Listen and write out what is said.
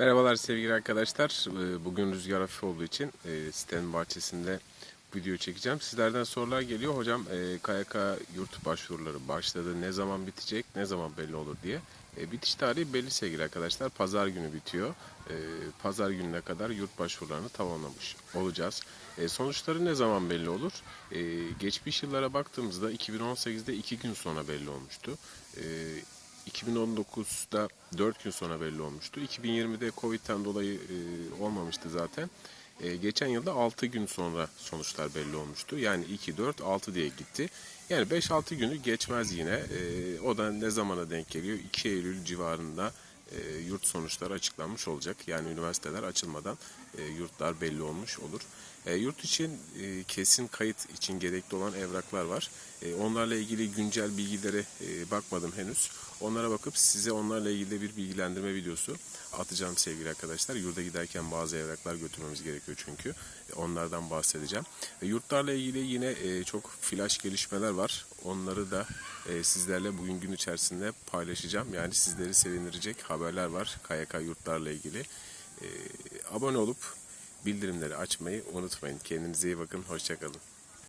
Merhabalar sevgili arkadaşlar. Ee, Bugün rüzgar hafif olduğu için e, sitenin bahçesinde video çekeceğim. Sizlerden sorular geliyor. Hocam e, KYK yurt başvuruları başladı. Ne zaman bitecek, ne zaman belli olur diye. E, Bitiş tarihi belli sevgili arkadaşlar. Pazar günü bitiyor. E, Pazar gününe kadar yurt başvurularını tamamlamış olacağız. E, Sonuçları ne zaman belli olur? E, Geçmiş yıllara baktığımızda 2018'de 2 gün sonra belli olmuştu. E, 2019'da 4 gün sonra belli olmuştu. 2020'de Covid'den dolayı e, olmamıştı zaten. E, geçen yılda 6 gün sonra sonuçlar belli olmuştu. Yani 2, 4, 6 diye gitti. Yani 5-6 günü geçmez yine. E, o da ne zamana denk geliyor? 2 Eylül civarında e, yurt sonuçları açıklanmış olacak. Yani üniversiteler açılmadan e, yurtlar belli olmuş olur. E, yurt için e, kesin kayıt için gerekli olan evraklar var. E, onlarla ilgili güncel bilgilere e, bakmadım henüz. Onlara bakıp size onlarla ilgili bir bilgilendirme videosu atacağım sevgili arkadaşlar. Yurda giderken bazı evraklar götürmemiz gerekiyor çünkü. E, onlardan bahsedeceğim. E, yurtlarla ilgili yine e, çok flash gelişmeler var. Onları da e, sizlerle bugün gün içerisinde paylaşacağım. Yani sizleri sevindirecek haberler var KYK yurtlarla ilgili. E, abone olup bildirimleri açmayı unutmayın. Kendinize iyi bakın. Hoşçakalın.